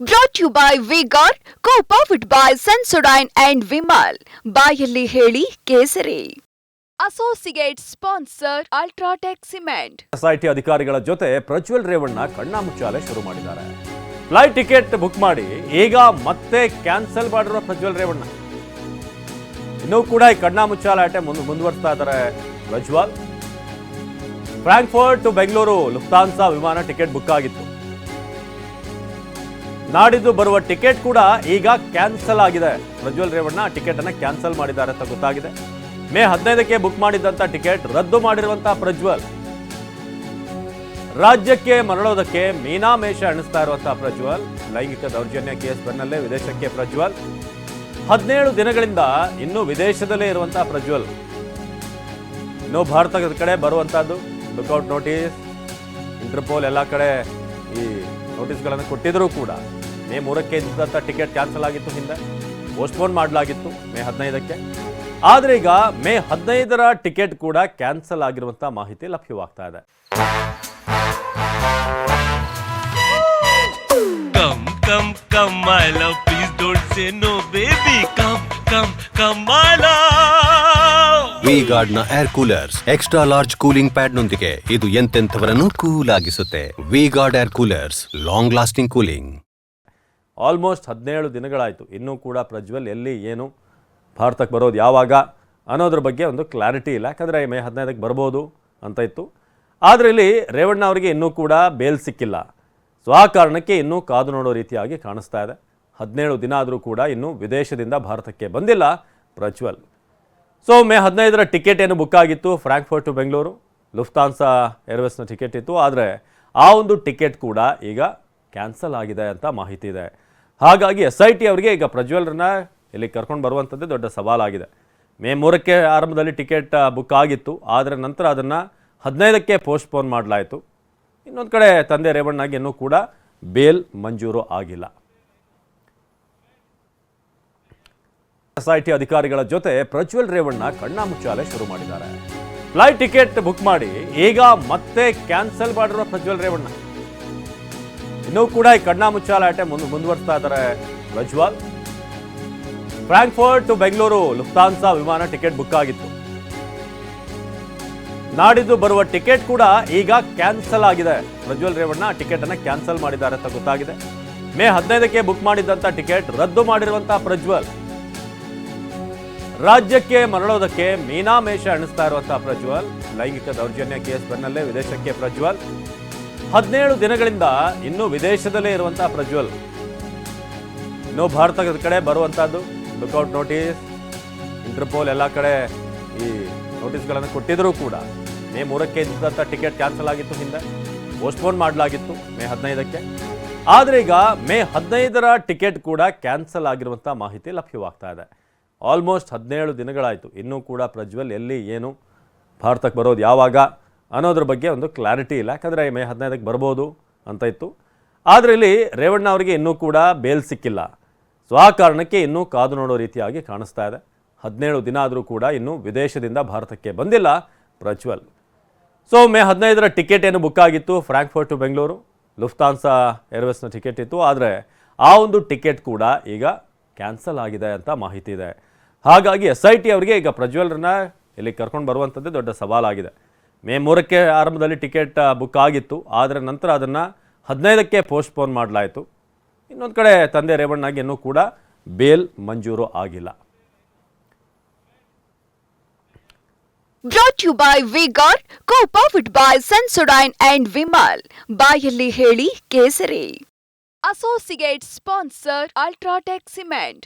Brought you by V-Guard co-powered by Sensodyne and Vimal ಬಾಯಲ್ಲಿ ಹೇಳಿ ಕೇಸರಿ. Associate sponsor UltraTech cement society ಅಧಿಕಾರಿಗಳ ಜೊತೆ ಪ್ರಜ್ವಲ್ ರೇವಣ್ಣ ಕಣ್ಣಾಮುಚ್ಚಾಲೆ ಶುರು ಮಾಡಿದ್ದಾರೆ. ಫ್ಲೈಟ್ ಟಿಕೆಟ್ ಬುಕ್ ಮಾಡಿ, ಈಗ ಮತ್ತೆ ಕ್ಯಾನ್ಸಲ್ ಮಾಡಿರುವ ಪ್ರಜ್ವಲ್ ರೇವಣ್ಣ. ಇನ್ನೂ ಕೂಡ ಈ ಕಣ್ಣಾಮುಚ್ಚಾಲೆ ಆಟೆ ಮುಂದೆ ಮುಂದುವರಿಸ್ತಾ ಇದ್ದಾರೆ Prajwal Frankfurt to Bengaluru Lufthansa ವಿಮಾನ ಟಿಕೆಟ್ ಬುಕ್ ಆಗಿತ್ತು. ನಾಡಿದ್ದು ಬರುವ ಟಿಕೆಟ್ ಕೂಡ ಈಗ ಕ್ಯಾನ್ಸಲ್ ಆಗಿದೆ. ಪ್ರಜ್ವಲ್ ರೇವಣ್ಣ ಟಿಕೆಟ್ ಅನ್ನ ಕ್ಯಾನ್ಸಲ್ ಮಾಡಿದ್ದಾರೆ ಅಂತ ಗೊತ್ತಾಗಿದೆ. ಮೇ ಹದಿನೈದಕ್ಕೆ ಬುಕ್ ಮಾಡಿದ್ದಂತ ಟಿಕೆಟ್ ರದ್ದು ಮಾಡಿರುವಂತಹ ಪ್ರಜ್ವಲ್. ರಾಜ್ಯಕ್ಕೆ ಮರಳೋದಕ್ಕೆ ಮೀನಾಮೇಷ ಅಣಿಸ್ತಾ ಇರುವಂತಹ ಪ್ರಜ್ವಲ್. ಲೈಂಗಿಕ ದೌರ್ಜನ್ಯ ಕೇಸ್ ಬೆನ್ನಲ್ಲೇ ವಿದೇಶಕ್ಕೆ ಪ್ರಜ್ವಲ್. ಹದಿನೇಳು ದಿನಗಳಿಂದ ಇನ್ನೂ ವಿದೇಶದಲ್ಲೇ ಇರುವಂತಹ ಪ್ರಜ್ವಲ್. ಇನ್ನು ಭಾರತದ ಕಡೆ ಬರುವಂತಹದ್ದು. ಲುಕ್ಔಟ್ ನೋಟಿಸ್ ಇಂಟರ್ಪೋಲ್ ಎಲ್ಲ ಕಡೆ ಈ ನೋಟಿಸ್ಗಳನ್ನು ಕೊಟ್ಟಿದ್ರೂ ಕೂಡ. ಮೇ ಮೂರಕ್ಕೆ ಇದ್ದಂಥ ಟಿಕೆಟ್ ಕ್ಯಾನ್ಸಲ್ ಆಗಿತ್ತು ಹಿಂದೆ ಪೋಸ್ಟ್ಪೋನ್ ಮಾಡಲಾಗಿತ್ತು ಮೇ ಹದಿನೈದಕ್ಕೆ ಆದರೆ ಈಗ ಮೇ ಹದಿನೈದರ ಟಿಕೆಟ್ ಕೂಡ ಕ್ಯಾನ್ಸಲ್ ಆಗಿರುವಂಥ ಮಾಹಿತಿ ಲಭ್ಯವಾಗ್ತಾ ಇದೆ Come, come, come, my love. Please don't say no, baby. Come, come, come, my love. ವಿ ಗಾರ್ಡ್ನ air coolers extra large cooling pad ನೊಂದಿಗೆ ಇದು ಎಂತೆಂಥವರನ್ನು cool ಆಗಿಸುತ್ತೆ V-Guard air coolers long lasting cooling almost ಹದಿನೇಳು ದಿನಗಳಾಯಿತು. ಇನ್ನೂ ಕೂಡ ಪ್ರಜ್ವಲ್ ಎಲ್ಲಿ, ಏನು, ಭಾರತಕ್ಕೆ ಬರೋದು ಯಾವಾಗ ಅನ್ನೋದ್ರ ಬಗ್ಗೆ ಒಂದು ಕ್ಲಾರಿಟಿ ಇಲ್ಲ. ಯಾಕಂದರೆ ಮೇ ಹದಿನೈದಕ್ಕೆ ಬರ್ಬೋದು ಅಂತ ಇತ್ತು. ಆದರೆ ಇಲ್ಲಿ ರೇವಣ್ಣ ಅವರಿಗೆ ಇನ್ನೂ ಕೂಡ ಬೇಲ್ ಸಿಕ್ಕಿಲ್ಲ. ಸೊ ಆ ಕಾರಣಕ್ಕೆ ಇನ್ನೂ ಕಾದು ನೋಡೋ ರೀತಿಯಾಗಿ ಕಾಣಿಸ್ತಾ ಇದೆ. ಹದಿನೇಳು ದಿನ ಆದರೂ ಕೂಡ ಇನ್ನೂ ವಿದೇಶದಿಂದ ಭಾರತಕ್ಕೆ ಬಂದಿಲ್ಲ ಪ್ರಜ್ವಲ್. ಸೊ ಮೇ ಹದಿನೈದರ ಟಿಕೆಟ್ ಏನು ಬುಕ್ ಆಗಿತ್ತು? ಫ್ರಾಂಕ್ಫರ್ಟ್ ಟು ಬೆಂಗಳೂರು ಲುಫ್ತಾನ್ಸಾ ಏರ್ವೇಸ್ನ ಟಿಕೆಟ್ ಇತ್ತು. ಆದರೆ ಆ ಒಂದು ಟಿಕೆಟ್ ಕೂಡ ಈಗ ಕ್ಯಾನ್ಸಲ್ ಆಗಿದೆ ಅಂತ ಮಾಹಿತಿ ಇದೆ. ಹಾಗಾಗಿ ಎಸ್ ಐ ಟಿ ಅವರಿಗೆ ಈಗ ಪ್ರಜ್ವಲ್ರನ್ನ ಇಲ್ಲಿ ಕರ್ಕೊಂಡು ಬರುವಂಥದ್ದೇ ದೊಡ್ಡ ಸವಾಲಾಗಿದೆ. ಮೇ ಮೂರಕ್ಕೆ ಆರಂಭದಲ್ಲಿ ಟಿಕೆಟ್ ಬುಕ್ ಆಗಿತ್ತು. ಆದರೆ ನಂತರ ಅದನ್ನು ಹದಿನೈದಕ್ಕೆ ಪೋಸ್ಟ್ಪೋನ್ ಮಾಡಲಾಯಿತು. ಇನ್ನೊಂದು ಕಡೆ ತಂದೆ ರೇವಣ್ಣಗೆ ಇನ್ನೂ ಕೂಡ ಬೇಲ್ ಮಂಜೂರು ಆಗಿಲ್ಲ. ಎಸ್ ಐ ಟಿ ಅಧಿಕಾರಿಗಳ ಜೊತೆ ಪ್ರಜ್ವಲ್ ರೇವಣ್ಣ ಕಣ್ಣಾಮುಚ್ಚಾಲೆ ಶುರು ಮಾಡಿದ್ದಾರೆ. ಫ್ಲೈಟ್ ಟಿಕೆಟ್ ಬುಕ್ ಮಾಡಿ ಈಗ ಮತ್ತೆ ಕ್ಯಾನ್ಸಲ್ ಮಾಡಿರುವ ಪ್ರಜ್ವಲ್ ರೇವಣ್ಣ. ಇನ್ನೂ ಕೂಡ ಈ ಕಣ್ಣಾಮುಚ್ಚಾಲಾಟೆ ಮುಂದೆ ಮುಂದುವರಿಸ್ತಾ ಇದ್ದಾರೆ Prajwal Frankfurt to Bengaluru, Lufthansa ವಿಮಾನ ಟಿಕೆಟ್ ಬುಕ್ ಆಗಿತ್ತು. ನಾಡಿದ್ದು ಬರುವ ಟಿಕೆಟ್ ಕೂಡ ಈಗ ಕ್ಯಾನ್ಸಲ್ ಆಗಿದೆ. ಪ್ರಜ್ವಲ್ ರೇವಣ್ಣ ಟಿಕೆಟ್ ಅನ್ನ ಕ್ಯಾನ್ಸಲ್ ಮಾಡಿದ್ದಾರೆ ಅಂತ ಗೊತ್ತಾಗಿದೆ. ಮೇ ಹದಿನೈದಕ್ಕೆ ಬುಕ್ ಮಾಡಿದ್ದಂತ ಟಿಕೆಟ್ ರದ್ದು ಮಾಡಿರುವಂತಹ ಪ್ರಜ್ವಲ್. ರಾಜ್ಯಕ್ಕೆ ಮರಳೋದಕ್ಕೆ ಮೀನಾಮೇಷ ಎಣಿಸ್ತಾ ಇರುವಂತಹ ಪ್ರಜ್ವಲ್. ಲೈಂಗಿಕ ದೌರ್ಜನ್ಯ ಕೇಸ್ ಬೆನ್ನಲ್ಲೇ ವಿದೇಶಕ್ಕೆ ಪ್ರಜ್ವಲ್. ಹದಿನೇಳು ದಿನಗಳಿಂದ ಇನ್ನೂ ವಿದೇಶದಲ್ಲೇ ಇರುವಂತಹ ಪ್ರಜ್ವಲ್. ಇನ್ನು ಭಾರತದ ಕಡೆ ಬರುವಂತಹದ್ದು. ಲುಕೌಟ್ ನೋಟಿಸ್ ಇಂಟರ್ಪೋಲ್ ಎಲ್ಲ ಕಡೆ ಈ ನೋಟಿಸ್ಗಳನ್ನು ಕೊಟ್ಟಿದ್ರೂ ಕೂಡ ಮೇ ಮೂರಕ್ಕೆ ಇದ್ದಂಥ ಟಿಕೆಟ್ ಕ್ಯಾನ್ಸಲ್ ಆಗಿತ್ತು ಹಿಂದೆ. ಪೋಸ್ಟ್ಪೋನ್ ಮಾಡಲಾಗಿತ್ತು ಮೇ ಹದಿನೈದಕ್ಕೆ. ಆದರೆ ಈಗ ಮೇ ಹದಿನೈದರ ಟಿಕೆಟ್ ಕೂಡ ಕ್ಯಾನ್ಸಲ್ ಆಗಿರುವಂಥ ಮಾಹಿತಿ ಲಭ್ಯವಾಗ್ತಾ ಇದೆ. ಆಲ್ಮೋಸ್ಟ್ ಹದಿನೇಳು ದಿನಗಳಾಯಿತು. ಇನ್ನೂ ಕೂಡ ಪ್ರಜ್ವಲ್ ಎಲ್ಲಿ, ಏನು, ಭಾರತಕ್ಕೆ ಬರೋದು ಯಾವಾಗ? ಅನ್ನೋದ್ರ ಬಗ್ಗೆ ಒಂದು ಕ್ಲಾರಿಟಿ ಇಲ್ಲ. ಯಾಕಂದರೆ ಮೇ ಹದಿನೈದಕ್ಕೆ ಬರ್ಬೋದು ಅಂತ ಇತ್ತು. ಆದರೆ ಇಲ್ಲಿ ರೇವಣ್ಣ ಅವರಿಗೆ ಇನ್ನೂ ಕೂಡ ಬೇಲ್ ಸಿಕ್ಕಿಲ್ಲ. ಸೊ ಆ ಕಾರಣಕ್ಕೆ ಇನ್ನೂ ಕಾದು ನೋಡೋ ರೀತಿಯಾಗಿ ಕಾಣಿಸ್ತಾ ಇದೆ. ಹದಿನೇಳು ದಿನ ಆದರೂ ಕೂಡ ಇನ್ನೂ ವಿದೇಶದಿಂದ ಭಾರತಕ್ಕೆ ಬಂದಿಲ್ಲ ಪ್ರಜ್ವಲ್. ಸೊ ಮೇ ಹದಿನೈದರ ಟಿಕೆಟ್ ಏನು ಬುಕ್ ಆಗಿತ್ತು? ಫ್ರಾಂಕ್ಫರ್ಟ್ ಟು ಬೆಂಗಳೂರು ಲುಫ್ತಾನ್ಸಾ ಏರ್ವೇಸ್ನ ಟಿಕೆಟ್ ಇತ್ತು. ಆದರೆ ಆ ಒಂದು ಟಿಕೆಟ್ ಕೂಡ ಈಗ ಕ್ಯಾನ್ಸಲ್ ಆಗಿದೆ ಅಂತ ಮಾಹಿತಿ ಇದೆ. ಹಾಗಾಗಿ ಎಸ್ ಐ ಟಿ ಅವರಿಗೆ ಈಗ ಪ್ರಜ್ವಲ್ರನ್ನ ಇಲ್ಲಿ ಕರ್ಕೊಂಡು ಬರುವಂಥದ್ದೇ ದೊಡ್ಡ ಸವಾಲಾಗಿದೆ. ಮೇ ಮೂರಕ್ಕೆ ಆರಂಭದಲ್ಲಿ ಟಿಕೆಟ್ ಬುಕ್ ಆಗಿತ್ತು. ಆದರೆ ನಂತರ ಅದನ್ನು ಹದಿನೈದಕ್ಕೆ ಪೋಸ್ಟ್ಪೋನ್ ಮಾಡಲಾಯಿತು. ಇನ್ನೊಂದು ಕಡೆ ತಂದೆ ರೇವಣ್ಣಗೆ ಇನ್ನೂ ಕೂಡ ಬೇಲ್ ಮಂಜೂರು ಆಗಿಲ್ಲ. Brought you by V-Guard co-powered by Sensodyne and Vimal ಬಾಯಲ್ಲಿ ಹೇಳಿ ಕೇಸರಿ. Associate sponsor UltraTech cement